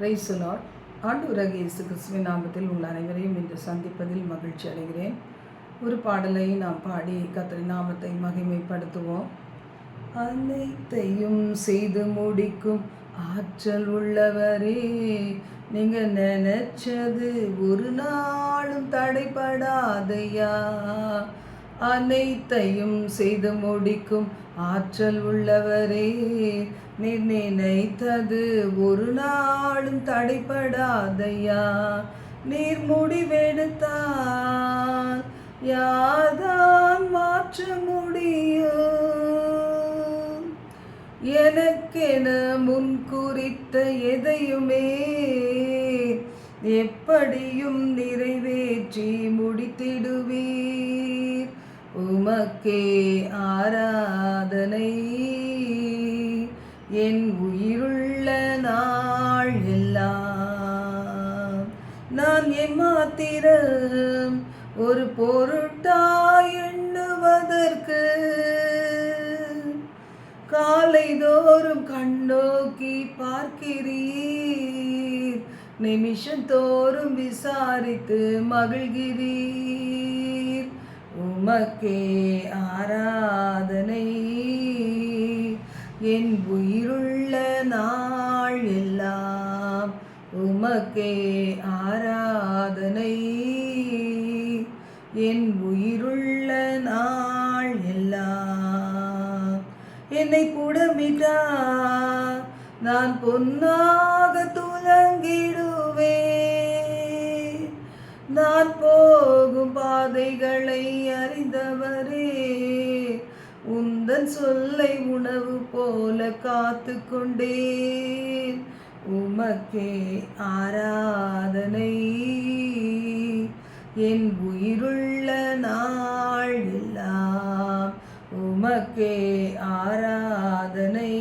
ரைசலாட் ஆண்டூரக இயேசு கிறிஸ்துவின் நாமத்தில் உள்ள அனைவரையும் இன்று சந்திப்பதில் மகிழ்ச்சி அடைகிறேன். ஒரு பாடலை நாம் பாடி கத்திரி நாமத்தை மகிமைப்படுத்துவோம். அனைத்தையும் செய்து முடிக்கும் ஆற்றல் உள்ளவரே நீங்கள் நினைச்சது ஒரு நாளும் தடைபடாதையா? அனைத்தையும் செய்து முடிக்கும் ஆற்றல் உள்ளவரே நீர் நினைத்தது ஒரு நாளும் தடைப்படாதையா நீர் முடிவெடுத்தால் யாதான் மாற்ற முடியும்? எனக்கென முன் குறித்த எதையுமே எப்படியும் நிறைவேற்றி முடித்திடுவீர். உமக்கே ஆராதனை என் உயிருள்ள நாள் எல்லாம். நான் எம்மாத்திரம் ஒரு பொருட்டாய் எண்ணுவதற்கு. காலை தோறும் கண்ணோக்கி பார்க்கிறீர். நிமிஷம் தோறும் விசாரித்து மகிழ்கிறீர். உமக்கே ஆராதனை. என் உயிருள்ள நாள் எல்லாம் உமக்கே ஆராதனை. என் உயிருள்ள நாள் எல்லாம் என்னை புடமிட்டா நான் பொன்னாக துலங்கிடுவே. நான் போகும் பாதைகளை அறிந்தவர் உந்தன் சொல்லை உணவு போல காத்து கொண்டேன் உமக்கே ஆராதனை. என் உயிருள்ள நாள் எல்லாம் உமக்கே ஆராதனை.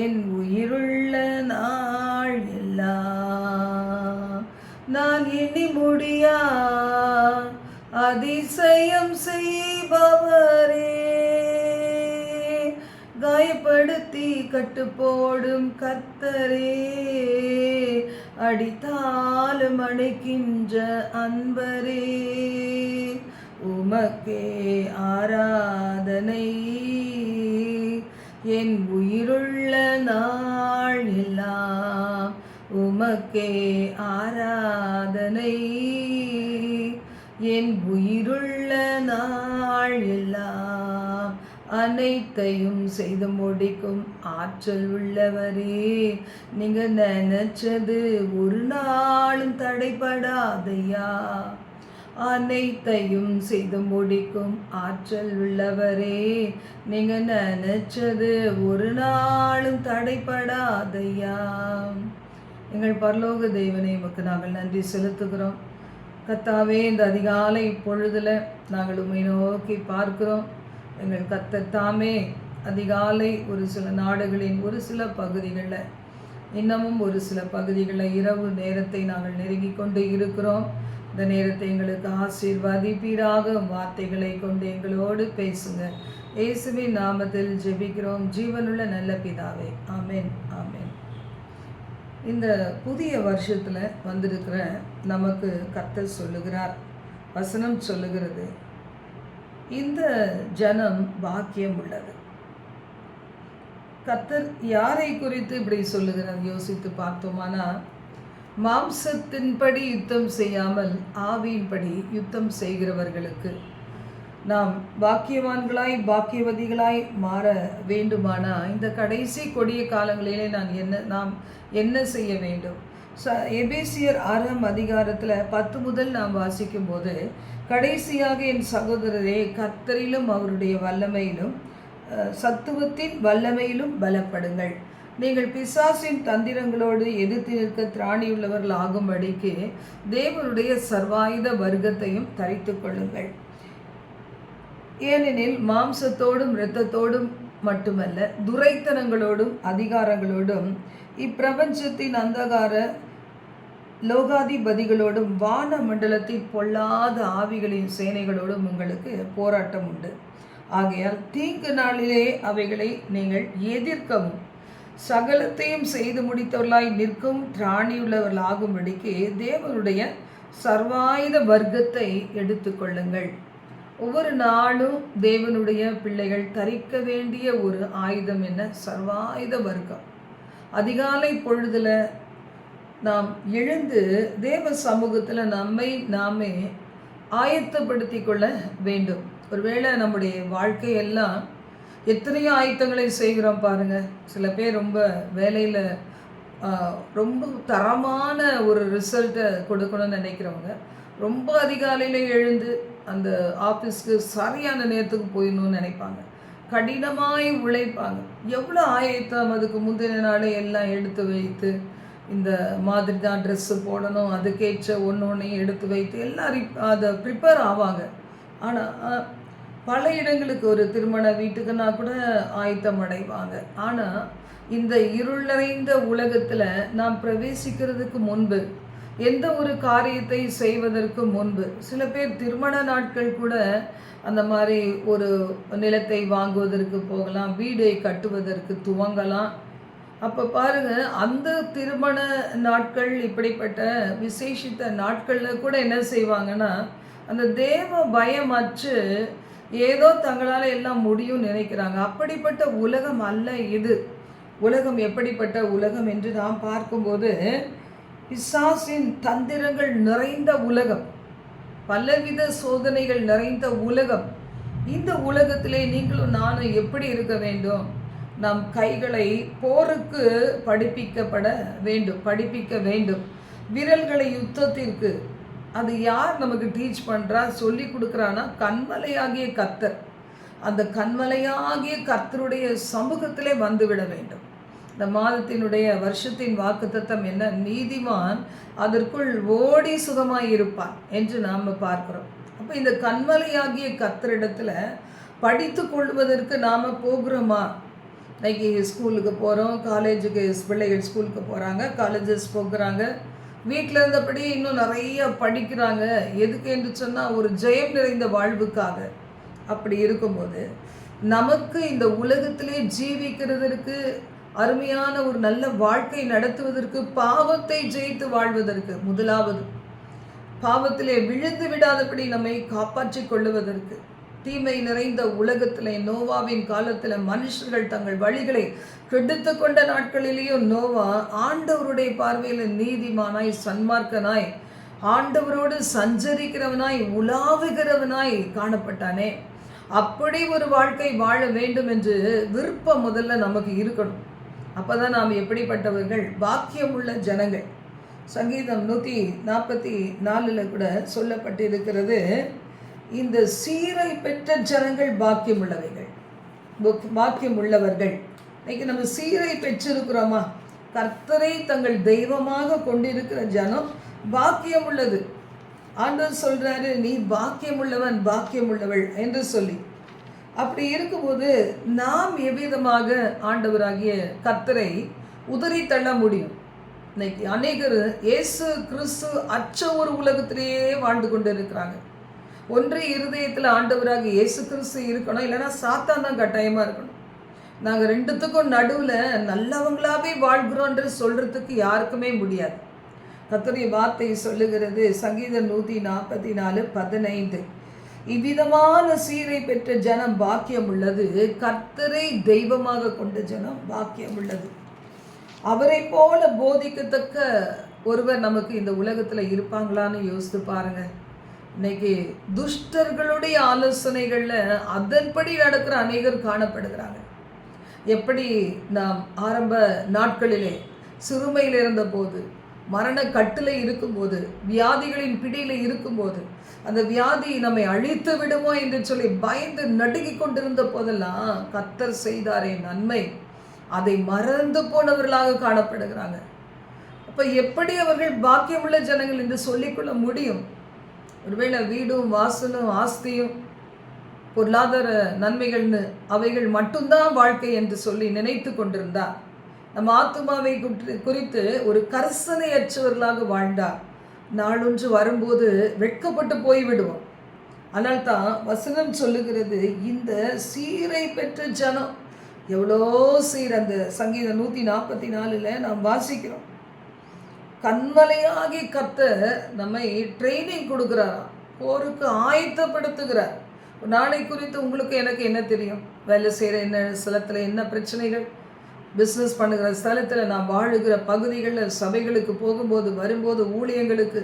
என் உயிருள்ள நாள் எல்லாம் நான் எண்ணி முடியா? அதிசயம் செய்ய கட்டு போடும் கத்தரே அடித்தாலும் அணைக்கின்ற அன்பரே. உமக்கே ஆராதனை. என் உயிருள்ள நாள் எல்லாம் உமக்கே ஆராதனை. என் உயிருள்ள நாள் எல்லாம் அனைத்தையும் செய்து முடிக்கும் ஆற்றல் உள்ளவரே. நீங்க நினைச்சது ஒரு நாளும் தடைபடாதையா? அனைத்தையும் செய்து முடிக்கும் ஆற்றல் உள்ளவரே. நீங்க நினைச்சது ஒரு நாளும் தடைபடாதையா? எங்கள் பரலோக தெய்வனை உமக்கு நாங்கள் நன்றி செலுத்துகிறோம். கத்தாவே இந்த அதிகாலை பொழுதுல நாங்கள் உண்மை நோக்கி பார்க்கிறோம். எங்கள் கத்தத்தாமே அதிகாலை ஒரு சில நாடுகளின் ஒரு சில பகுதிகளில் இன்னமும் ஒரு சில பகுதிகளில் இரவு நேரத்தை நாங்கள் நெருங்கி கொண்டு இருக்கிறோம். இந்த நேரத்தை எங்களுக்கு ஆசீர்வாதிப்பீடாக வார்த்தைகளை கொண்டு எங்களோடு பேசுங்க இயேசுவின் நாமத்தில் ஜெபிக்கிறோம். ஜீவனுள்ள நல்ல பிதாவே. ஆமேன் ஆமேன். இந்த புதிய வருஷத்தில் வந்திருக்கிற நமக்கு கத்தர் சொல்லுகிறார். வசனம் சொல்லுகிறது. இந்த ஜனம் பாக்கியம் உள்ளது. கத்தர் யாரை குறித்து இப்படி சொல்லுகிறார்? யோசித்து பார்த்தோமானா மாம்சத்தின்படி யுத்தம் செய்யாமல் ஆவியின்படி யுத்தம் செய்கிறவர்களுக்கு நாம் பாக்கியவான்களாய் பாக்கியவதிகளாய் மாற வேண்டுமானா? இந்த கடைசி கொடிய காலங்களிலே நான் என்ன நாம் என்ன செய்ய வேண்டும்? ச எபேசியர் ஆறாம் அதிகாரத்தில் பத்து முதல் நாம் வாசிக்கும் போது கடைசியாக என் சகோதரரே கத்தரிலும் அவருடைய வல்லமையிலும் சத்துவத்தின் வல்லமையிலும் பலப்படுங்கள். நீங்கள் பிசாசின் தந்திரங்களோடு எதிர்த்து நிற்க திராணியுள்ளவர்கள் ஆகும்படிக்கு தேவனுடைய சர்வாயுத வர்க்கத்தையும் தரித்து கொள்ளுங்கள். ஏனெனில் மாம்சத்தோடும் இரத்தத்தோடும் மட்டுமல்ல துரைத்தனங்களோடும் அதிகாரங்களோடும் இப்பிரபஞ்சத்தின் அந்தகார லோகாதிபதிகளோடும் வான மண்டலத்தில் பொல்லாத ஆவிகளின் சேனைகளோடும் உங்களுக்கு போராட்டம் உண்டு ஆகையால் தீங்கு நாளிலே அவைகளை நீங்கள் எதிர்க்கவும். சகலத்தையும் செய்து முடித்தவர்களாய் நிற்கும் திராணியுள்ளவர்களாகும்படிக்கு தேவனுடைய சர்வாயுத வர்க்கத்தை எடுத்துக்கொள்ளுங்கள் ஒவ்வொரு நாளும் தேவனுடைய பிள்ளைகள் தரிக்க வேண்டிய ஒரு ஆயுதம் என்ன? சர்வாயுத வர்க்கம். அதிகாலை பொழுதில் நாம் எழுந்து தேவ சமூகத்தில் நம்மை நாமே ஆயத்தப்படுத்தி கொள்ள வேண்டும். ஒருவேளை நம்முடைய வாழ்க்கையெல்லாம் எத்தனையோ ஆயத்தங்களை செய்கிறோம் பாருங்கள் சில பேர் ரொம்ப வேலையில் ரொம்ப தரமான ஒரு ரிசல்ட்டை கொடுக்கணும்னு நினைக்கிறவங்க ரொம்ப அதிகாலையில் எழுந்து அந்த ஆஃபீஸ்க்கு சரியான நேரத்துக்கு போயிடணும்னு நினைப்பாங்க. கடினமாய் உழைப்பாங்க. எவ்வளோ ஆயத்தம் அதுக்கு முந்தின நாளே எல்லாம் எடுத்து வைத்து இந்த மாதிரி தான் ட்ரெஸ்ஸு போடணும் அதுக்கேற்ற ஒன்று ஒன்றையும் எடுத்து வைத்து எல்லாம் அதை ப்ரிப்பேர் ஆவாங்க. ஆனால் பல இடங்களுக்கு ஒரு திருமண வீட்டுக்குன்னா கூட ஆயத்தம் அடைவாங்க. ஆனால் இந்த இருளறைந்த உலகத்தில் நாம் பிரவேசிக்கிறதுக்கு முன்பு எந்த ஒரு காரியத்தை செய்வதற்கு முன்பு சில பேர் திருமண நாட்கள் கூட அந்த மாதிரி ஒரு நிலத்தை வாங்குவதற்கு போகலாம் வீடை கட்டுவதற்கு துவங்கலாம். அப்போ பாருங்க அந்த திருமண நாட்கள் இப்படிப்பட்ட விசேஷித்த நாட்களில் கூட என்ன செய்வாங்கன்னா அந்த தேவ பயமற்று ஏதோ தங்களால் எல்லாம் முடியும் நினைக்கிறாங்க. அப்படிப்பட்ட உலகம் அல்ல இது. உலகம் எப்படிப்பட்ட உலகம் என்று நாம் பார்க்கும்போது பிசாசின் தந்திரங்கள் நிறைந்த உலகம் பலவித சோதனைகள் நிறைந்த உலகம். இந்த உலகத்திலே நீங்களும் நானும் எப்படி இருக்க வேண்டும்? நம் கைகளை போருக்கு படிப்பிக்கப்பட வேண்டும் படிப்பிக்க வேண்டும். விரல்களை யுத்தத்திற்கு அது யார் நமக்கு டீச் பண்ணுறா சொல்லி கொடுக்குறான்னா கண்மலையாகிய கத்தர் அந்த கண்மலையாகிய கர்த்தருடைய சமூகத்திலே வந்துவிட வேண்டும். இந்த மாதத்தினுடைய வருஷத்தின் வாக்குத்தத்தம் என்ன? நீதிமான் அதற்குள் ஓடி சுகமாய் இருப்பான் என்று நாம் பார்க்கிறோம். அப்போ இந்த கண்மலையாகிய கத்தரிடத்தில் படித்து கொள்வதற்கு நாம் போகிறோமா? இன்றைக்கி ஸ்கூலுக்கு போகிறோம் காலேஜுக்கு பிள்ளைகள் ஸ்கூலுக்கு போகிறாங்க காலேஜஸ் போகிறாங்க வீட்டில் இருந்தபடி இன்னும் நிறைய படிக்கிறாங்க. எதுக்கு என்று சொன்னால் ஒரு ஜெயம் நிறைந்த வாழ்வுக்காக அப்படி இருக்கும்போது நமக்கு இந்த உலகத்திலே ஜீவிக்கிறதற்கு அருமையான ஒரு நல்ல வாழ்க்கை நடத்துவதற்கு பாவத்தை ஜெயித்து வாழ்வதற்கு முதலாவது பாவத்திலே விழுந்து விடாதபடி நம்மை காப்பாற்றி கொள்ளுவதற்கு. தீமை நிறைந்த உலகத்தில் நோவாவின் காலத்தில் மனுஷர்கள் தங்கள் வழிகளை கெடுத்து கொண்ட நாட்களிலேயும் நோவா ஆண்டவருடைய பார்வையில் நீதிமானாய் சன்மார்க்கனாய் ஆண்டவரோடு சஞ்சரிக்கிறவனாய் உலாவுகிறவனாய் காணப்பட்டானே. அப்படி ஒரு வாழ்க்கை வாழ வேண்டும் என்று விருப்பம் முதல்ல நமக்கு இருக்கணும். அப்போ தான் நாம் எப்படிப்பட்டவர்கள்? பாக்கியம் உள்ள ஜனங்கள். சங்கீதம் நூற்றி நாற்பத்தி நாலில் கூட சொல்லப்பட்டிருக்கிறது இந்த சீரை பெற்ற ஜனங்கள் பாக்கியம் உள்ளவைகள் பாக்கியம் உள்ளவர்கள் இன்னைக்கு நம்ம சீரை பெற்றிருக்கிறோமா? கர்த்தரை தங்கள் தெய்வமாக கொண்டிருக்கிற ஜனம் பாக்கியம் உள்ளது ஆண்டவர் சொல்கிறாரு நீ பாக்கியம் உள்ளவன் பாக்கியம் உள்ளவள் என்று சொல்லி. அப்படி இருக்கும்போது நாம் எவ்விதமாக ஆண்டவராகிய கத்தரை உதறி தள்ள முடியும்? இன்னைக்கு அநேகர் இயேசு கிறிஸ்து அச்ச ஒரு உலகத்திலேயே வாழ்ந்து கொண்டு இருக்கிறாங்க ஒன்று இருதயத்தில் ஆண்டவராக இயேசு கிறிஸ்து இருக்கணும். இல்லைன்னா சாத்தான் தான் கட்டாயமாக இருக்கணும். நாங்கள் ரெண்டுத்துக்கும் நடுவில் நல்லவங்களாகவே வாழ்கிறோன்ற சொல்கிறதுக்கு யாருக்குமே முடியாது. கத்தருடைய வார்த்தை சொல்லுகிறது சங்கீத நூற்றி நாற்பத்தி நாலு பதினைந்து. இவ்விதமான சீரை பெற்ற ஜனம் பாக்கியம் உள்ளது. கர்த்தரை தெய்வமாக கொண்ட ஜனம் பாக்கியம் உள்ளது. அவரை போல போதிக்கத்தக்க ஒருவர் நமக்கு இந்த உலகத்தில் இருப்பாங்களான்னு யோசித்து பாருங்கள் இன்னைக்கு துஷ்டர்களுடைய ஆலோசனைகளில் அதன்படி நடக்கிற அநேகர் காணப்படுகிறாங்க எப்படி நாம் ஆரம்ப நாட்களிலே சிறுமையில் இருந்தபோது மரண கட்டில் இருக்கும்போது வியாதிகளின் பிடியில் இருக்கும்போது அந்த வியாதி நம்மை அழித்து விடுமோ என்று சொல்லி பயந்து நடுங்கி கொண்டிருந்த போதெல்லாம் கத்தர் செய்தாரே நன்மை. அதை மறந்து போனவர்களாக காணப்படுகிறாங்க. அப்போ எப்படி அவர்கள் பாக்கியமுள்ள ஜனங்கள் என்று சொல்லிக்கொள்ள முடியும்? ஒருவேளை வீடும் வாசலும் ஆஸ்தியும் பொருளாதார நன்மைகள்னு அவைகள் மட்டும்தான் வாழ்க்கை என்று சொல்லி நினைத்து கொண்டிருந்தார். நம் ஆத்மாவை குறித்து ஒரு கரசனையற்றவர்களாக வாழ்ந்தார். நாளொன்று வரும்போது வெட்கப்பட்டு போய்விடுவோம். ஆனால் தான் வசனம் சொல்லுகிறது இந்த சீரை பெற்ற ஜனம். எவ்வளோ சீர் அந்த சங்கீதம் நூற்றி நாற்பத்தி நாலில் நாம் வாசிக்கிறோம். கண்மலையாகி கத்த நம்மை ட்ரைனிங் கொடுக்குறாராம் போருக்கு ஆயத்தப்படுத்துகிறார். நாளை குறித்து உங்களுக்கு எனக்கு என்ன தெரியும்? வேலை செய்கிற என்ன ஸ்தலத்தில் என்ன பிரச்சனைகள்? பிஸ்னஸ் பண்ணுகிற ஸ்தலத்தில் நான் வாழுகிற பகுதிகளில் சபைகளுக்கு போகும்போது வரும்போது ஊழியங்களுக்கு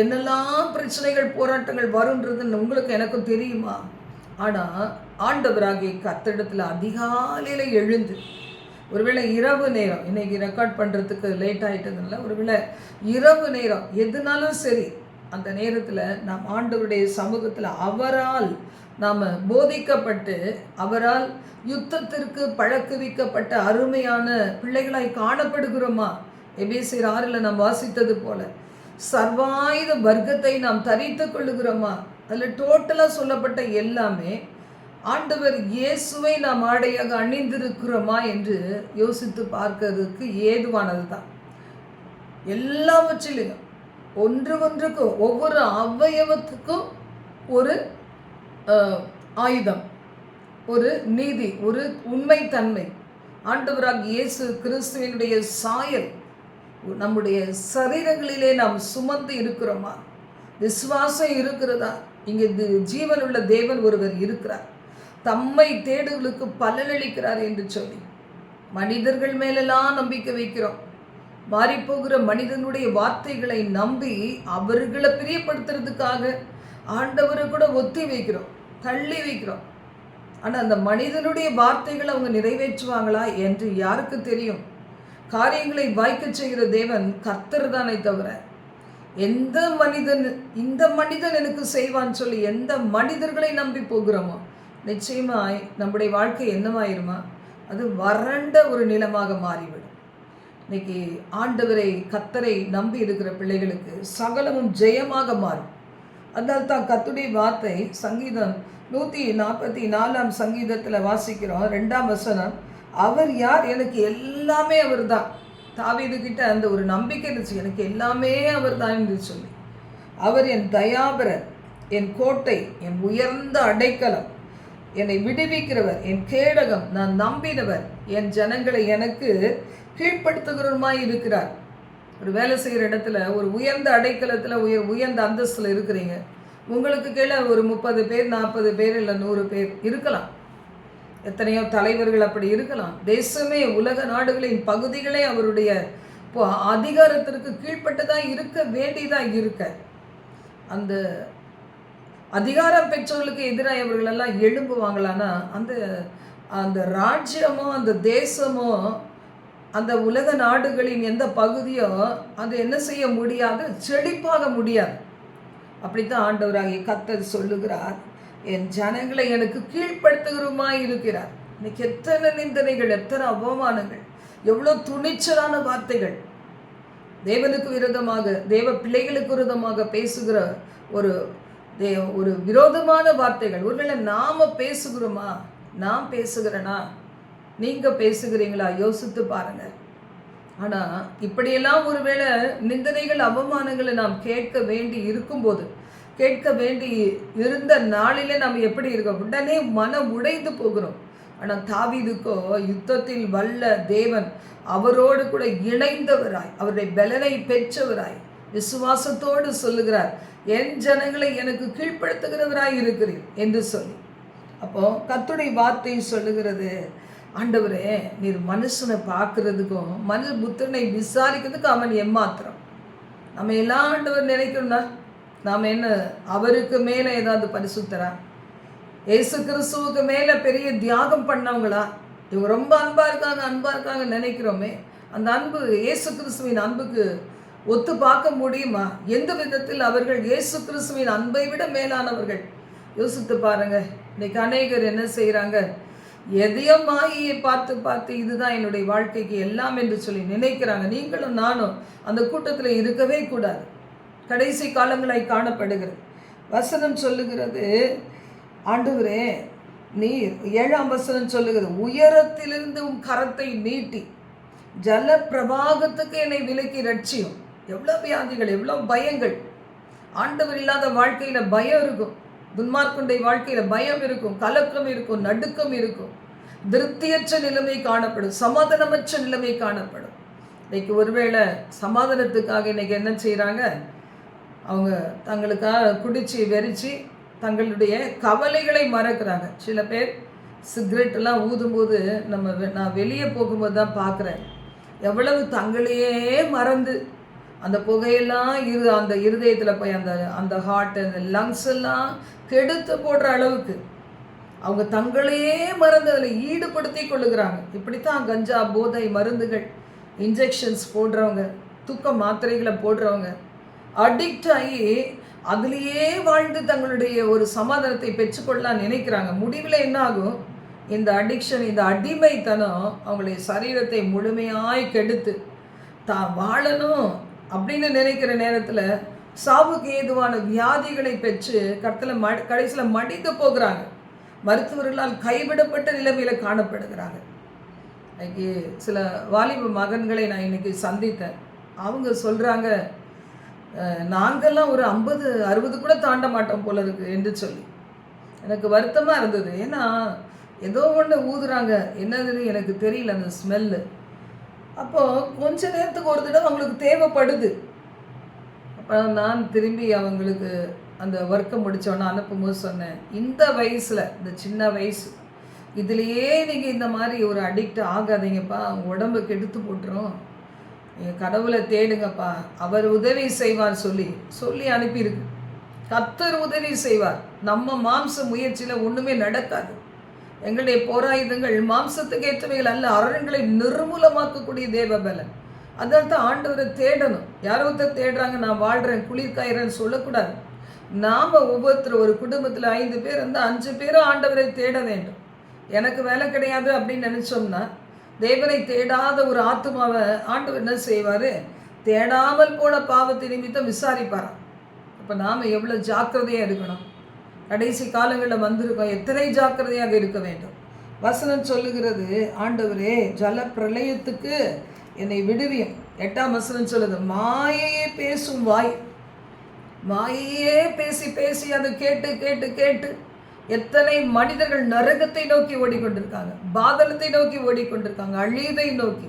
என்னெல்லாம் பிரச்சனைகள் போராட்டங்கள் வருன்றதுன்னு உங்களுக்கு எனக்கும் தெரியுமா? ஆனால் ஆண்டவராகிய கத்தடத்தில் அதிகாலையில் எழுந்து ஒருவேளை இரவு நேரம் இன்னைக்கு ரெக்கார்ட் பண்ணுறதுக்கு லேட் ஆகிட்டதுனால ஒருவேளை இரவு நேரம் எதுனாலும் சரி அந்த நேரத்தில் நாம் ஆண்டவருடைய சமூகத்தில் அவரால் நாம் போதிக்கப்பட்டு அவரால் யுத்தத்திற்கு பழக்குவிக்கப்பட்ட அருமையான பிள்ளைகளாய் காணப்படுகிறோமா? எபேசியர் ஆறில் நாம் வாசித்தது போல சர்வாயுத வர்க்கத்தை நாம் தரித்து கொள்ளுகிறோமா? அதில் டோட்டலாக சொல்லப்பட்ட எல்லாமே ஆண்டவர் இயேசுவை நாம் ஆடையாக அணிந்திருக்கிறோமா என்று யோசித்து பார்க்கறதுக்கு ஏதுவானது தான் எல்லாவற்றிலையும் ஒன்று ஒன்றுக்கும் ஒவ்வொரு அவயவத்துக்கும் ஒரு ஆயுதம் ஒரு நீதி ஒரு உண்மைத்தன்மை. ஆண்டவராக இயேசு கிறிஸ்துவினுடைய சாயல் நம்முடைய சரீரங்களிலே நாம் சுமந்து இருக்கிறோமா? விசுவாசம் இருக்கிறதா? இங்கே ஜீவனுள்ள தேவன் ஒருவர் இருக்கிறார். தம்மை தேடுகளுக்கு பலனளிக்கிறார் என்று சொல்லி மனிதர்கள் மேலெல்லாம் நம்பிக்கை வைக்கிறோம். மாறிப்போகிற மனிதனுடைய வார்த்தைகளை நம்பி அவர்களை பிரியப்படுத்துறதுக்காக ஆண்டவரை கூட ஒத்தி வைக்கிறோம் தள்ளி வைக்கிறோம். ஆனால் அந்த மனிதனுடைய வார்த்தைகளை அவங்க நிறைவேற்றுவாங்களா என்று யாருக்கு தெரியும்? காரியங்களை வாய்க்கச் செய்கிற தேவன் கர்த்தர் தானே தவிர எந்த மனிதன் இந்த மனிதன் எனக்கு செய்வான்னு சொல்லி எந்த மனிதர்களை நம்பி போகிறோமோ நிச்சயமாய் நம்முடைய வாழ்க்கை என்னவாயிருமா? அது வறண்ட ஒரு நிலமாக மாறிவிடும். இன்னைக்கு ஆண்டவரை கத்தரை நம்பி இருக்கிற பிள்ளைகளுக்கு சகலமும் ஜெயமாக மாறும். அதனால் தான் கத்துடைய வார்த்தை சங்கீதம் நூற்றி நாற்பத்தி நாலாம் சங்கீதத்தில் வாசிக்கிறோம் ரெண்டாம் வசனம் அவர் யார்? எனக்கு எல்லாமே அவர் தான் தாவீதுகிட்ட அந்த ஒரு நம்பிக்கை இருந்துச்சு எனக்கு எல்லாமே அவர் தான் என்று சொல்லி. அவர் என் தயாபரர் என் கோட்டை என் உயர்ந்த அடைக்கலம் என்னை விடுவிக்கிறவர் என் கேடகம் நான் நம்பினவர் என் ஜனங்களை எனக்கு கீழ்ப்படுத்துகிறவருமாய் இருக்கிறார். ஒரு வேலை செய்கிற இடத்துல ஒரு உயர்ந்த அடைக்கலத்தில் உயர் உயர்ந்த அந்தஸ்தில் இருக்கிறீங்க. உங்களுக்கு கீழே ஒரு முப்பது பேர் நாற்பது பேர் இல்லை நூறு பேர் இருக்கலாம். எத்தனையோ தலைவர்கள் அப்படி இருக்கலாம். தேசமே உலக நாடுகளின் பகுதிகளே அவருடைய இப்போ அதிகாரத்திற்கு கீழ்ப்பட்டதாக இருக்க வேண்டியதாக இருக்க. அந்த அதிகாரம் பெற்றவர்களுக்கு எதிராக இவர்களெல்லாம் எழும்புவாங்களான்னா அந்த அந்த ராஜ்யமோ அந்த தேசமோ அந்த உலக நாடுகளின் எந்த பகுதியோ அது என்ன செய்ய முடியாது செழிப்பாக முடியாது. அப்படித்தான் ஆண்டவராகிய கத்தர் சொல்லுகிறார். என் ஜனங்களை எனக்கு கீழ்ப்படுத்துகிறோமாய் இருக்கிறார். இன்னைக்கு எத்தனை நிந்தனைகள் எத்தனை அவமானங்கள் எவ்வளோ துணிச்சலான வார்த்தைகள். தேவனுக்கு விரோதமாக தேவ பிள்ளைகளுக்கு விரோதமாக பேசுகிற ஒரு தே ஒரு விரோதமான வார்த்தைகள். ஒருவேளை நாம் பேசுகிறோமா? நான் பேசுகிறேனா? நீங்கள் பேசுகிறீங்களா? யோசித்து பாருங்கள். ஆனால் இப்படியெல்லாம் ஒருவேளை நிந்தனைகள் அவமானங்களை நாம் கேட்க வேண்டி இருக்கும்போது கேட்க வேண்டி இருந்த நாளிலே நாம் எப்படி இருக்கோம்? உடனே மனம் உடைந்து போகிறோம். ஆனால் தாவிதுக்கோ யுத்தத்தில் வல்ல தேவன் அவரோடு கூட இணைந்தவராய் அவருடைய பலனை பெற்றவராய் விசுவாசத்தோடு சொல்லுகிறார். என் ஜனங்களை எனக்கு கீழ்ப்படுத்துகிறவராய் இருக்கிறேன் என்று சொல்லி. அப்போ கத்துடைய வார்த்தை சொல்லுகிறது ஆண்டவரே நீர் மனுஷனை பார்க்கறதுக்கும் மனு புத்திரனை விசாரிக்கிறதுக்கும் அவன் எம்மாத்திரம். நம்ம எல்லாம் ஆண்டவர் நினைக்கணும்னா நாம் என்ன அவருக்கு மேலே ஏதாவது பரிசுத்தரா? ஏசு கிறிஸ்துவுக்கு மேலே பெரிய தியாகம் பண்ணவங்களா? இவங்க ரொம்ப அன்பாக இருக்காங்க அன்பாக இருக்காங்க நினைக்கிறோமே. அந்த அன்பு இயேசு கிறிஸ்துவின் அன்புக்கு ஒத்து பார்க்க முடியுமா? எந்த விதத்தில் அவர்கள் இயேசு கிறிஸ்துவின் அன்பை விட மேலானவர்கள்? யோசித்து பாருங்க. இன்னைக்கு அநேகர் என்ன செய்கிறாங்க எதையும் மாயை பார்த்து பார்த்து இதுதான் என்னுடைய வாழ்க்கைக்கு எல்லாம் என்று சொல்லி நினைக்கிறாங்க. நீங்களும் நானும் அந்த கூட்டத்தில் இருக்கவே கூடாது. கடைசி காலங்களாய் காணப்படுகிறது. வசனம் சொல்லுகிறது ஆண்டவரே நீர் ஏழாம் வசனம் சொல்லுகிறது உயரத்திலிருந்து உன் கரத்தை நீட்டி ஜல பிரவாகத்துக்கு என்னை விலக்கி ரட்சியும். எவ்வளோ வியாதிகள் எவ்வளோ பயங்கள். ஆண்டவர் இல்லாத வாழ்க்கையில் பயம் இருக்கும். துன்மார்க்குண்டை வாழ்க்கையில் பயம் இருக்கும். கலக்கம் இருக்கும். நடுக்கம் இருக்கும். திருப்தியற்ற நிலைமை காணப்படும். சமாதானமற்ற நிலைமை காணப்படும். இன்னைக்கு ஒருவேளை சமாதானத்துக்காக இன்னைக்கு என்ன செய்கிறாங்க அவங்க தங்களுக்காக குடித்து வெறிச்சு தங்களுடைய கவலைகளை மறக்கிறாங்க. சில பேர் சிகரெட்டெல்லாம் ஊதும்போது நம்ம வெ- நான் வெளியே போகும்போது தான் பார்க்குறேன் எவ்வளவு தங்களையே மறந்து அந்த புகையெல்லாம் இரு அந்த இருதயத்தில் போய் அந்த அந்த ஹார்ட் அந்த லங்ஸ் எல்லாம் கெடுத்து போடுற அளவுக்கு அவங்க தங்களையே மறந்து அதில் ஈடுபடுத்தி கொள்ளுகிறாங்க. இப்படித்தான் கஞ்சா போதை மருந்துகள் இன்ஜெக்ஷன்ஸ் போடுறவங்க தூக்க மாத்திரைகளை போடுறவங்க அடிக்ட் ஆகி அதுலேயே வாழ்ந்து தங்களுடைய ஒரு சமாதானத்தை பெற்றுக்கொள்ளலாம் நினைக்கிறாங்க. முடிவில் என்ன ஆகும்? இந்த அடிக்ஷன் இந்த அடிமைத்தனம் அவங்களுடைய சரீரத்தை முழுமையாய் கெடுத்து தான் வாழணும். அப்படின்னு நினைக்கிற நேரத்தில் சாவுக்கு ஏதுவான வியாதிகளை பெற்று கடத்தில் ம கடைசியில் மடிந்து போகிறாங்க. மருத்துவர்களால் கைவிடப்பட்ட நிலைமையில் காணப்படுகிறாங்க. இன்னைக்கு சில வாலிப மகன்களை நான் இன்னைக்கு சந்தித்தேன். அவங்க சொல்கிறாங்க நாங்கள்லாம் ஒரு ஐம்பது அறுபது கூட தாண்ட மாட்டோம் போல இருக்கு என்று சொல்லி. எனக்கு வருத்தமாக இருந்தது. ஏன்னா ஏதோ ஒன்று ஊதுறாங்க. என்னதுன்னு எனக்கு தெரியல அந்த ஸ்மெல்லு. அப்போது கொஞ்ச நேரத்துக்கு ஒரு தடவை அவங்களுக்கு தேவைப்படுது. அப்போ நான் திரும்பி அவங்களுக்கு அந்த ஒர்க்கை முடித்தோன்னே அனுப்பும்போது சொன்னேன் இந்த வயசில் இந்த சின்ன வயசு இதுலேயே நீங்கள் இந்த மாதிரி ஒரு அடிக்ட் ஆகாதீங்கப்பா உடம்பு கெடுத்து போட்டுரும். நீங்கள் கடவுளை தேடுங்கப்பா அவர் உதவி செய்வார் சொல்லி சொல்லி அனுப்பியிருக்கு. கத்தர் உதவி செய்வார். நம்ம மாம்ச முயற்சியில் ஒன்றுமே நடக்காது. எங்களுடைய போராயுதங்கள் மாம்சத்துக்கு ஏற்றவைகள் அல்ல அரண்களை நிர்மூலமாக்கக்கூடிய தேவ பலன் அதனால தான் ஆண்டவரை தேடணும். யாரோ ஒருத்தர் தேடுறாங்க நான் வாழ்கிறேன் குளிர்காயிறேன்னு சொல்லக்கூடாது. நாம் ஒவ்வொருத்தர் ஒரு குடும்பத்தில் ஐந்து பேர் இருந்தால் அஞ்சு பேரும் ஆண்டவரை தேட வேண்டும். எனக்கு வேலை கிடையாது அப்படின்னு நினச்சோம்னா தேவனை தேடாத ஒரு ஆத்மாவை ஆண்டவர் என்ன செய்வார்? தேடாமல் போன பாவத்தை நிமித்தம் விசாரிப்பாராம். அப்போ நாம் எவ்வளோ ஜாக்கிரதையாக இருக்கணும்? கடைசி காலங்களில் வந்திருக்கோம். எத்தனை ஜாக்கிரதையாக இருக்க வேண்டும். வசனம் சொல்லுகிறது ஆண்டவரே ஜல பிரளயத்துக்கு என்னை விடுவியும். எட்டாம் வசனம் சொல்லுது மாயையே பேசும் வாய். மாயையே பேசி பேசி அதை கேட்டு கேட்டு கேட்டு எத்தனை மனிதர்கள் நரகத்தை நோக்கி ஓடிக்கொண்டிருக்காங்க பாதலத்தை நோக்கி ஓடிக்கொண்டிருக்காங்க அழிவை நோக்கி.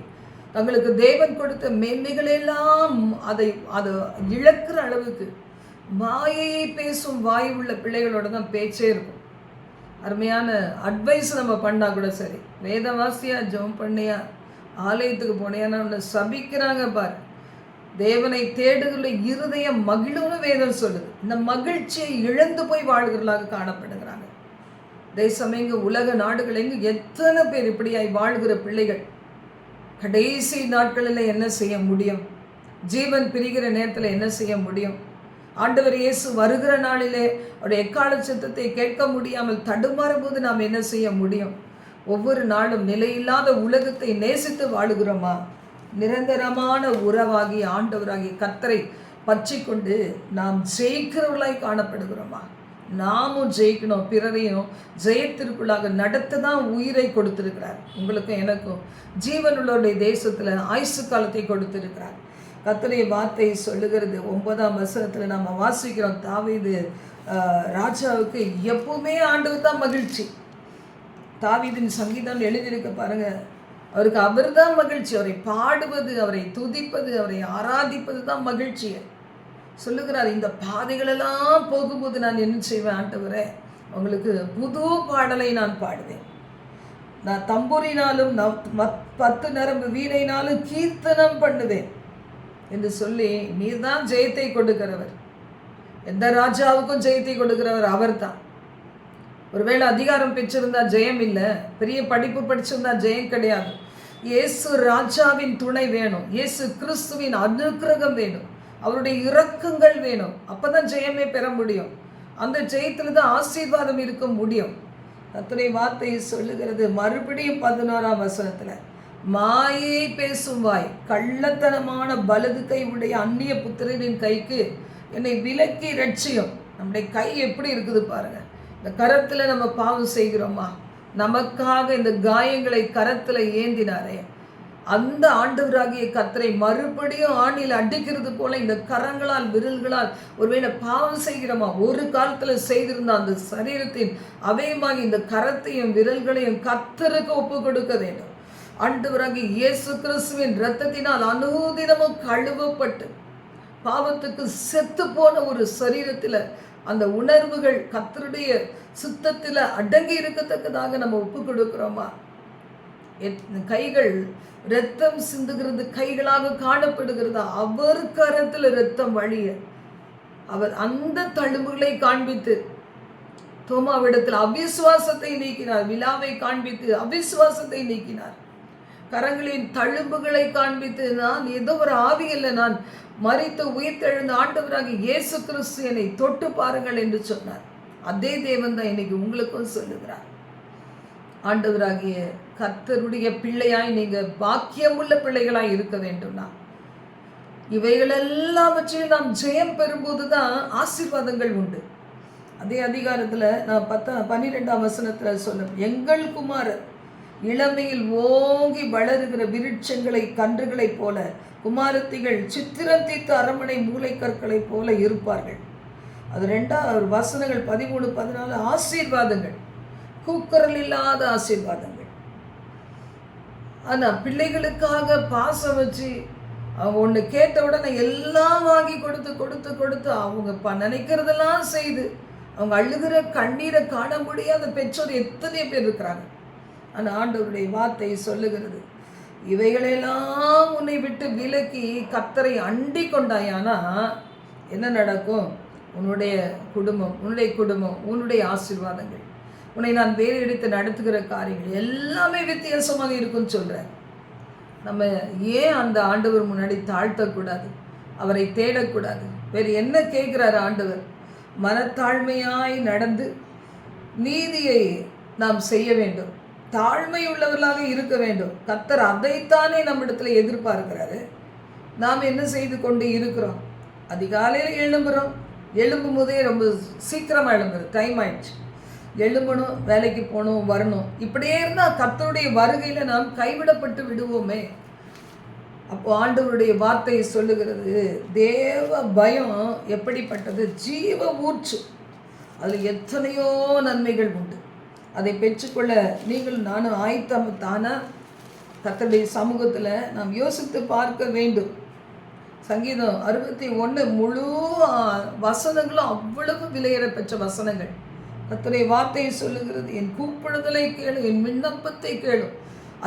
தங்களுக்கு தேவன் கொடுத்த மேன்மைகளெல்லாம் அதை அதை இழக்கிற அளவுக்கு மாயையை பேசும் வாய் உள்ள பிள்ளைகளோட தான் பேச்சே இருக்கும். அருமையான அட்வைஸ் நம்ம பண்ணால் கூட சரி. வேதவாசியா ஜெபம் பண்ணியா? ஆலயத்துக்கு போனியான்னு ஒன்று சபிக்கிறாங்க பாரு. தேவனை தேடுகிற இருதயம் மகிழும்னு வேதம் சொல்லுது. இந்த மகிழ்ச்சியை இழந்து போய் வாழ்கிறவர்களாக காணப்படுகிறாங்க. தேசம் எங்கு உலக நாடுகள் எங்கு எத்தனை பேர் இப்படியாய் வாழ்கிற பிள்ளைகள்? கடைசி நாட்களில் என்ன செய்ய முடியும்? ஜீவன் பிரிகிற நேரத்தில் என்ன செய்ய முடியும்? ஆண்டவர் இயேசு வருகிற நாளிலே அவருடைய எக்கால சத்தத்தை கேட்க முடியாமல் தடுமாறும் போது நாம் என்ன செய்ய முடியும்? ஒவ்வொரு நாளும் நிலையில்லாத உலகத்தை நேசித்து வாழுகிறோமா? நிரந்தரமான உறவாகி ஆண்டவராகி கத்தரை பற்றி கொண்டு நாம் ஜெயிக்கிறவர்களாய் காணப்படுகிறோமா? நாமும் ஜெயிக்கணும் பிறரையும் ஜெயத்திற்குள்ளாக நடத்த தான் உயிரை கொடுத்திருக்கிறார். உங்களுக்கும் எனக்கும் ஜீவனுள்ளவருடைய தேசத்தில் ஆயுசு காலத்தை கொடுத்திருக்கிறார். கத்தனை வார்த்தை சொல்லுகிறது. ஒன்பதாம் வசனத்தில் நம்ம வாசிக்கிறோம். தாவீது ராஜாவுக்கு எப்பவுமே ஆண்டவர் தான் மகிழ்ச்சி. தாவீதின் சங்கீதம் எழுதியிருக்க பாருங்க. அவருக்கு அவர் தான் மகிழ்ச்சி. அவரை பாடுவது அவரை துதிப்பது அவரை ஆராதிப்பது தான் மகிழ்ச்சி. சொல்லுகிறார் இந்த பாதைகளெல்லாம் போகும்போது நான் என்ன செய்வேன் ஆண்டவரே? உங்களுக்கு புது பாடலை நான் பாடுவேன். நான் தம்புரினாலும் நவ்- மத்- பத்து நரம்பு வீணைனாலும் கீர்த்தனம் பண்ணுவேன். என்று சொல்லி நீர்தான் ஜெயத்தை கொடுக்கிறவர். எந்த ராஜாவுக்கும் ஜெயத்தை கொடுக்கிறவர் அவர்தான். ஒருவேளை அதிகாரம் பெற்றிருந்தா ஜெயம் இல்லை பெரிய படிப்பு படிச்சிருந்தா ஜெயம் கிடையாது. இயேசு ராஜாவின் துணை வேணும் இயேசு கிறிஸ்துவின் அனுக்கிரகம் வேணும் அவருடைய இரக்கங்கள் வேணும். அப்போ தான் ஜெயமே பெற முடியும். அந்த ஜெயத்தில் தான் ஆசீர்வாதம் இருக்க முடியும். அத்தனை வார்த்தையை சொல்லுகிறது மறுபடியும் பதினோராம் வசனத்தில். மாயை பேசும் வாய். கள்ளத்தனமான வலது கை உடைய அந்நிய புத்திரனின் கைக்கு என்னை விலக்கி ரட்சியம். நம்முடைய கை எப்படி இருக்குது பாருங்க. இந்த கரத்தில் நம்ம பாவம் செய்கிறோமா? நமக்காக இந்த காயங்களை கரத்தில் ஏந்தினாரே. அந்த ஆண்டவராகிய கத்தரை மறுபடியும் ஆணில் அடிக்கிறது போல இந்த கரங்களால் விரல்களால் ஒருவேளை பாவம் செய்கிறோமா? ஒரு காலத்தில் செய்திருந்த அந்த சரீரத்தின் அவயமாக இந்த கரத்தையும் விரல்களையும் கத்தருக்கு ஒப்பு கொடுக்க வேண்டும். ஆண்டவராகிய இயேசு கிறிஸ்துவின் இரத்தத்தினால் அனுதினமும் கழுவப்பட்டு பாவத்துக்கு செத்து போன ஒரு சரீரத்தில் அந்த உணர்வுகள் கத்தருடைய சுத்தத்தில் அடங்கி இருக்கத்தக்கதாக நம்ம ஒப்பு கொடுக்குறோமா? எத்- கைகள் இரத்தம் சிந்துகிறது கைகளாக காணப்படுகிறதா? அவர் கரத்தில் இரத்தம் வழிய அவர் அந்த தழும்புகளை காண்பித்து தோமாவிடத்தில் அவிசுவாசத்தை நீக்கினார் விழாவை காண்பித்து அவிசுவாசத்தை நீக்கினார். கரங்களின் தழும்புகளை காண்பித்து நான் ஏதோ ஒரு ஆவி இல்லை நான் மறித்து உயிர்த்தெழுந்த ஆண்டவராக இயேசு கிறிஸ்து என்னை தொட்டு பாருங்கள் என்று சொன்னார். அதே தேவன் தான் இன்னைக்கு உங்களுக்கும் சொல்லுகிறார். ஆண்டவராகிய கர்த்தருடைய பிள்ளையாய் நீங்கள் பாக்கியமுள்ள பிள்ளைகளாய் இருக்க வேண்டும்னா இவைகள் எல்லாவற்றையும் நாம் ஜெயம் பெறும்போது தான் ஆசீர்வாதங்கள் உண்டு. அதே அதிகாரத்தில் நான் பத்தா பன்னிரெண்டாம் வசனத்தில் சொல்ல எங்கள் குமாரர் இளமையில் ஓங்கி வளருகிற விருட்சங்களை கன்றுகளைப் போல குமாரத்திகள் சித்திரத்தித்த அரமனை மூளைக்கற்களைப் போல இருப்பார்கள். அது ரெண்டாவது வசனங்கள் பதிமூணு பதினாலு ஆசீர்வாதங்கள். கூக்குரல் இல்லாத ஆசீர்வாதங்கள். ஆனால் பிள்ளைகளுக்காக பாசம் வச்சு அவங்க ஒன்று கேட்ட உடனே எல்லாம் வாங்கி கொடுத்து கொடுத்து கொடுத்து அவங்க ப நினைக்கிறதெல்லாம் செய்து அவங்க அழுகிற கண்ணீரை காண முடியாத பெற்றோர் எத்தனை பேர் இருக்கிறாங்க. அந்த ஆண்டவருடைய வார்த்தை சொல்லுகிறது. இவைகளெல்லாம் உன்னை விட்டு விலக்கி கத்தரை அண்டி கொண்டாயானா என்ன நடக்கும்? உன்னுடைய குடும்பம் உன்னுடைய குடும்பம் உன்னுடைய ஆசீர்வாதங்கள். உன்னை நான் வேறு எடுத்து நடத்துகிற காரியங்கள் எல்லாமே வித்தியாசமாக இருக்கும்னு சொல்கிறேன் நம்ம ஏன் அந்த ஆண்டவர் முன்னாடி தாழ்த்தக்கூடாது? அவரை தேடக்கூடாது? வேறு என்ன கேட்குறாரு ஆண்டவர்? மனத்தாழ்மையாய் நடந்து நீதியை நாம் செய்ய வேண்டும். தாழ்மை உள்ளவர்களாக இருக்க வேண்டும். கத்தர் அதைத்தானே நம்மிடத்துல எதிர்பார்க்கிறாரு. நாம் என்ன செய்து கொண்டு இருக்கிறோம்? அதிகாலையில் எழும்புகிறோம் எழும்பும் போதே ரொம்ப சீக்கிரமாக எழும்புறது டைம் ஆயிடுச்சு. எழும்பணும் வேலைக்கு போகணும் வரணும். இப்படியே இருந்தால் கத்தருடைய வருகையில் நாம் கைவிடப்பட்டு விடுவோமே. அப்போ ஆண்டவருடைய வார்த்தை சொல்லுகிறது தேவ பயம் எப்படிப்பட்டது? ஜீவ ஊற்று. அதில் எத்தனையோ நன்மைகள் உண்டு. அதை பெற்றுக்கொள்ள நீங்கள் நானும் ஆயத்தம் தானா? கர்த்தருடைய சமூகத்தில் நாம் யோசித்து பார்க்க வேண்டும். சங்கீதம் அறுபத்தி ஒன்று முழு வசனங்களும் அவ்வளவு விலையேற பெற்ற வசனங்கள். கர்த்தருடைய வார்த்தையை சொல்லுகிறது என் கூப்பிடுதலை கேளு என் விண்ணப்பத்தை கேளு.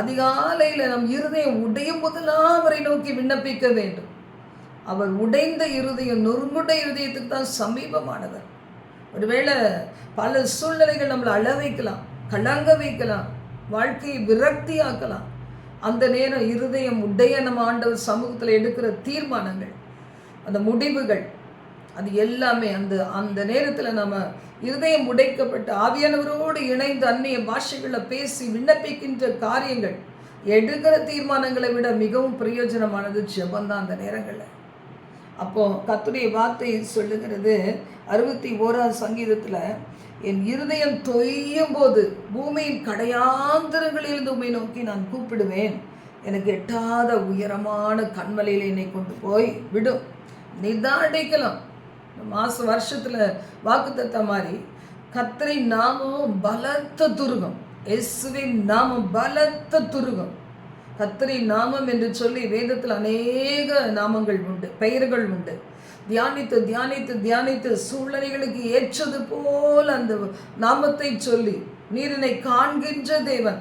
அதிகாலையில் நம் இருதயம் உடையும் போதெல்லாம் அவரை நோக்கி விண்ணப்பிக்க வேண்டும். அவர் உடைந்த இருதயம் நொறுங்குண்ட இருதயத்துக்கு தான் சமீபமானவர். ஒருவேளை பல சூழ்நிலைகள் நம்மளை அழ வைக்கலாம் கலங்க வைக்கலாம் வாழ்க்கையை விரக்தியாக்கலாம். அந்த நேரம் இருதயம் உடைய நம்ம ஆண்டவர் சமூகத்தில் எடுக்கிற தீர்மானங்கள் அந்த முடிவுகள் அது எல்லாமே அந்த அந்த நேரத்தில் நம்ம இருதயம் உடைக்கப்பட்டு ஆவியானவரோடு இணைந்து அந்நிய பாஷைகளில் பேசி விண்ணப்பிக்கின்ற காரியங்கள் எடுக்கிற தீர்மானங்களை விட மிகவும் பிரயோஜனமானது ஜெபந்தான் அந்த நேரங்களில். அப்போது கத்துடைய வார்த்தை சொல்லுகிறது அறுபத்தி ஓராவது சங்கீதத்தில் என் இருதயம் தொய்யும் போது பூமியின் கடையாந்திரங்களிலிருந்து உண்மை நோக்கி நான் கூப்பிடுவேன். எனக்கு எட்டாத உயரமான கண்மலையில் என்னை கொண்டு போய் விடும் நிதானிக்கலாம். மாச வருஷத்தில் வாக்கு தத்த மாதிரி கத்திரை நாமம் பலத்த துருகம். எஸ்வின் நாமம் பலத்த துருகம். கத்தரின் நாமம் என்று சொல்லி வேதத்தில் அநேக நாமங்கள் உண்டு பெயர்கள் உண்டு. தியானித்து தியானித்து தியானித்து சூழ்நிலைகளுக்கு ஏற்றது போல் அந்த நாமத்தை சொல்லி நீரினை காண்கின்ற தேவன்.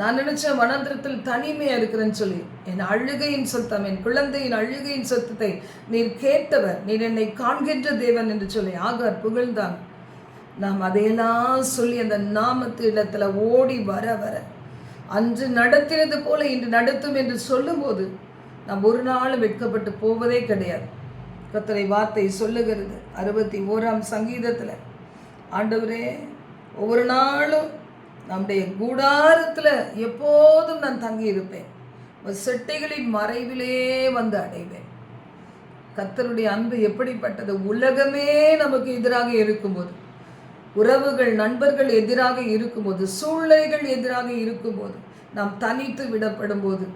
நான் நினைச்சேன் வனந்திரத்தில் தனிமையா இருக்கிறேன்னு சொல்லி என் அழுகையின் சத்தம் என் குழந்தையின் அழுகையின் சத்தத்தை நீர் கேட்டவர் நீர் என்னை காண்கின்ற தேவன் என்று சொல்லி ஆகார் புகழ்ந்தான். நாம் அதையெல்லாம் சொல்லி அந்த நாமத்து இடத்துல ஓடி வர வர அன்று நடத்தினது போல இன்று நடத்தும் என்று சொல்லும்போது நாம் ஒரு நாளும் வெட்கப்பட்டு போவதே கிடையாது. கத்தரை வார்த்தை சொல்லுகிறது. அறுபத்தி ஓராம் சங்கீதத்தில் ஆண்டவரே ஒவ்வொரு நாளும் நம்முடைய கூடாரத்தில் எப்போதும் நான் தங்கி இருப்பேன் செட்டைகளின் மறைவிலே வந்து அடைவேன். கத்தருடைய அன்பு எப்படிப்பட்டது? உலகமே நமக்கு எதிராக இருக்கும்போது உறவுகள் நண்பர்கள் எதிராக இருக்கும்போது சூழ்நிலைகள் எதிராக இருக்கும்போது நாம் தனித்து விடப்படும் போது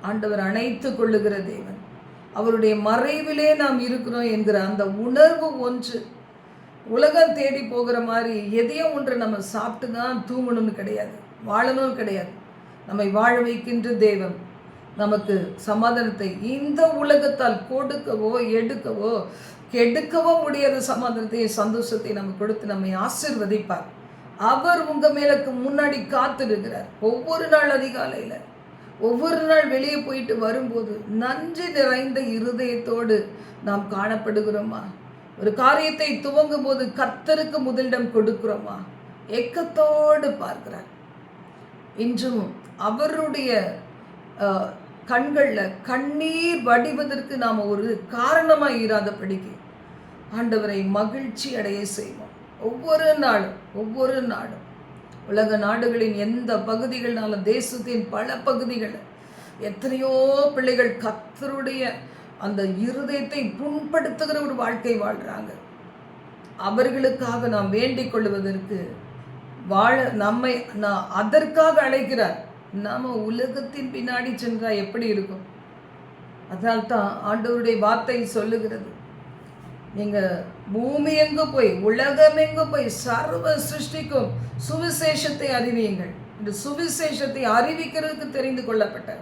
ஆண்டவர் அணைத்து கொள்ளுகிற தேவன். அவருடைய மறைவிலே நாம் இருக்கிறோம் என்கிற அந்த உணர்வு ஒன்று உலகம் தேடி போகிற மாதிரி எதையோ ஒன்று நம்ம சாப்பிட்டு தான் தூங்கணும்னு கிடையாது வாழணும் கிடையாது. நம்மை வாழ வைக்கின்ற தேவன் நமக்கு சமாதானத்தை இந்த உலகத்தால் கொடுக்கவோ எடுக்கவோ கெடுக்கவும் முடியாத சமாதானத்தையும் சந்தோஷத்தை நம்ம கொடுத்து நம்மை ஆசிர்வதிப்பார். அவர் உங்கள் மேலுக்கு முன்னாடி காத்திருக்கிறார். ஒவ்வொரு நாள் அதிகாலையில் ஒவ்வொரு நாள் வெளியே போயிட்டு வரும்போது நன்றி நிறைந்த இருதயத்தோடு நாம் காணப்படுகிறோமா? ஒரு காரியத்தை துவங்கும் போது கர்த்தருக்கு முதலிடம் கொடுக்கிறோமா? ஏக்கத்தோடு பார்க்கிறார். இன்றும் அவருடைய கண்களில் கண்ணீர் வடிவதற்கு நாம் ஒரு காரணமாக இராதபடிக்கு ஆண்டவரை மகிழ்ச்சி அடைய செய்வோம். ஒவ்வொரு நாளும் ஒவ்வொரு நாடும். உலக நாடுகளின் எந்த பகுதிகள்னாலும் தேசத்தின் பல பகுதிகள் எத்தனையோ பிள்ளைகள் கத்தருடைய அந்த இருதயத்தை புண்படுத்துகிற ஒரு வாழ்க்கை வாழ்கிறாங்க அவர்களுக்காக நாம் வேண்டிக் கொள்வதற்கு வாழ நம்மை நான் அதற்காக அழைக்கிறார். நாம் உலகத்தின் பின்னாடி சென்றால் எப்படி இருக்கும்? அதனால்தான் ஆண்டவருடைய வார்த்தை சொல்லுகிறது. நீங்கள் பூமி எங்கு போய் உலகம் எங்கு போய் சர்வ சிருஷ்டிக்கும் சுவிசேஷத்தை அறிவியுங்கள் இந்த சுவிசேஷத்தை அறிவிக்கிறதுக்கு தெரிந்து கொள்ளப்பட்ட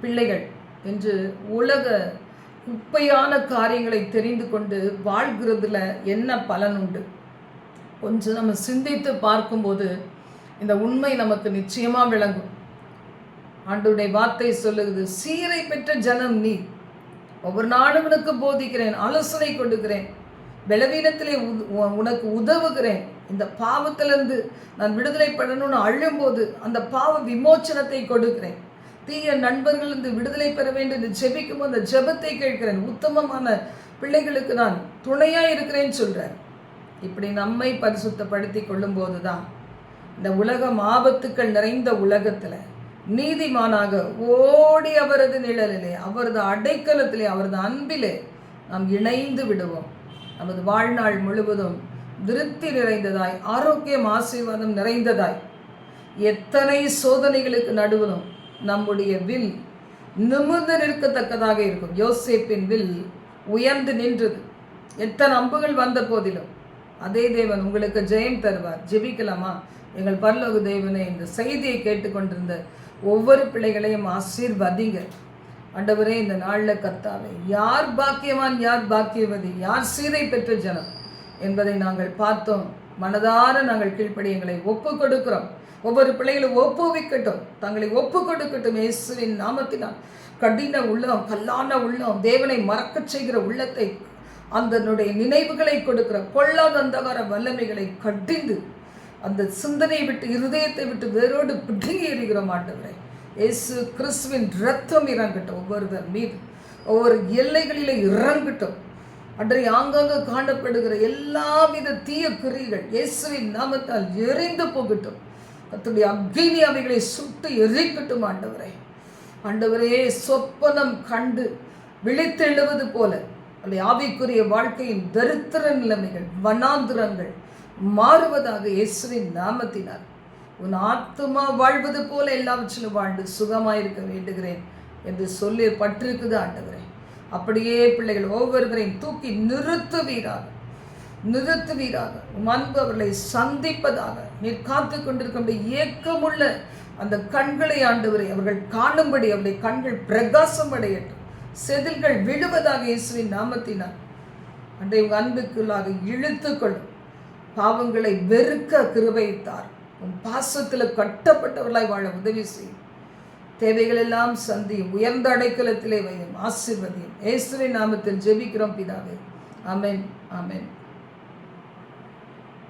பிள்ளைகள் என்று உலக குப்பையான காரியங்களை தெரிந்து கொண்டு வாழ்கிறதுல என்ன பலன் உண்டு? கொஞ்சம் நம்ம சிந்தித்து பார்க்கும்போது இந்த உண்மை நமக்கு நிச்சயமாக விளங்கும். ஆண்டுடைய வார்த்தை சொல்லுகிறது சீரை பெற்ற ஜனம் நீ. ஒவ்வொரு நாளும் உனக்கு போதிக்கிறேன் ஆலோசனை கொடுக்கிறேன். பலவீனத்திலே உனக்கு உதவுகிறேன். இந்த பாவத்திலிருந்து நான் விடுதலை பண்ணணும்னு அழும்போது அந்த பாவ விமோச்சனத்தை கொடுக்கிறேன். தீய நண்பர்களிருந்து விடுதலை பெற வேண்டும் என்று ஜெபிக்கும் அந்த ஜெபத்தை கேட்கிறேன். உத்தமமான பிள்ளைகளுக்கு நான் துணையாக இருக்கிறேன்னு சொல்கிறேன் இப்படி நம்மை பரிசுத்தப்படுத்தி கொள்ளும் போது தான் இந்த உலகம் ஆபத்துக்கள் நிறைந்த உலகத்தில் நீதிமானாக ஓடி அவரது நிழலிலே அவரது அடைக்கலத்திலே அவரது அன்பிலே நாம் இணைந்து விடுவோம். நமது வாழ்நாள் முழுவதும் திருப்தி நிறைந்ததாய் ஆரோக்கியம் ஆசீர்வாதம் நிறைந்ததாய் எத்தனை சோதனைகளுக்கு நடுவதும் நம்முடைய வில் நிமிர்ந்து நிற்கத்தக்கதாக இருக்கும். யோசேப்பின் வில் உயர்ந்து நின்றது. எத்தனை அம்புகள் வந்த போதிலும் அதே தேவன் உங்களுக்கு ஜெயம் தருவார். ஜெபிக்கலாமா? எங்கள் பரலோக தேவனை இந்த செய்தியை கேட்டுக்கொண்டிருந்த ஒவ்வொரு பிள்ளைகளையும் ஆசீர்வதிங்க. ஆண்டவரே இந்த நாளில் கத்தாவே யார் பாக்கியவான் யார் பாக்கியவதி யார் சீதை பெற்ற ஜனம் என்பதை நாங்கள் பார்த்தோம். மனதார நாங்கள் கீழ்ப்படி எங்களை ஒப்பு கொடுக்கிறோம். ஒவ்வொரு பிள்ளைகளும் ஒப்புவிக்கட்டும். தங்களை ஒப்பு கொடுக்கட்டும் இயேசுவின் நாமத்தினால். கடின உள்ளம் கல்லான உள்ளம் தேவனை மறக்கச் செய்கிற உள்ளத்தை அதனுடைய நினைவுகளை கொடுக்கிற கொள்ளாதந்தகார வல்லமைகளை கடிந்து அந்த சிந்தனையை விட்டு இருதயத்தை விட்டு வேரோடு பிடுங்கி எறிகிற மாட்டவரை. இயேசு கிறிஸ்துவின் ரத்தம் இறங்கட்டும் ஒவ்வொருவர் மீது ஒவ்வொரு எல்லைகளில் இறங்கட்டும். அன்றைய ஆங்காங்க காணப்படுகிற எல்லாவித தீய குறிகள் இயேசுவின் நாமத்தால் எரிந்து போகட்டும். அத்துடைய அக்னி அவைகளை சுட்டு எரிக்கட்டும் ஆண்டவரை. ஆண்டவரே சொப்பனம் கண்டு விழித்தெழுவது போல. அல்ல ஆவிக்குரிய வாழ்க்கையின் தரித்திர நிலைமைகள் வனாந்திரங்கள் மாறுவதாக இயேசுவின் நாமத்தினார் உன் ஆத்மா வாழ்வது போல எல்லாவற்றிலும் வாழ்ந்து சுகமாயிருக்க வேண்டுகிறேன் என்று சொல்லி பட்டிருக்குது ஆண்டவரே. அப்படியே பிள்ளைகள் ஒவ்வொருவரையும் தூக்கி நிறுத்துவீராக. நிறுத்துவீராக. அன்பு அவர்களை சந்திப்பதாக. நீர் காத்து கொண்டிருக்கின்ற ஏக்கமுள்ள அந்த கண்களை ஆண்டவரை அவர்கள் காணும்படி அவருடைய கண்கள் பிரகாசம் அடையட்டும். செதில்கள் விழுவதாக இயேசுவின் நாமத்தினார் அன்றைய உங்கள் அன்புக்குள்ளாக இழுத்துக்கொள்ளும். பாவங்களை வெறுக்க கிருபைத்தார். உன் பாசத்தில் கட்டப்பட்டவர்களாய் வாழ உதவி செய்யும். தேவைகளெல்லாம் சந்தி சந்தியும் உயர்ந்த அடைக்கலத்திலே வையும் ஆசிர்வதியும். ஏசுவை நாமத்தில் ஜெபிக்கிறோம் பிதாவே. அமேன் அமேன்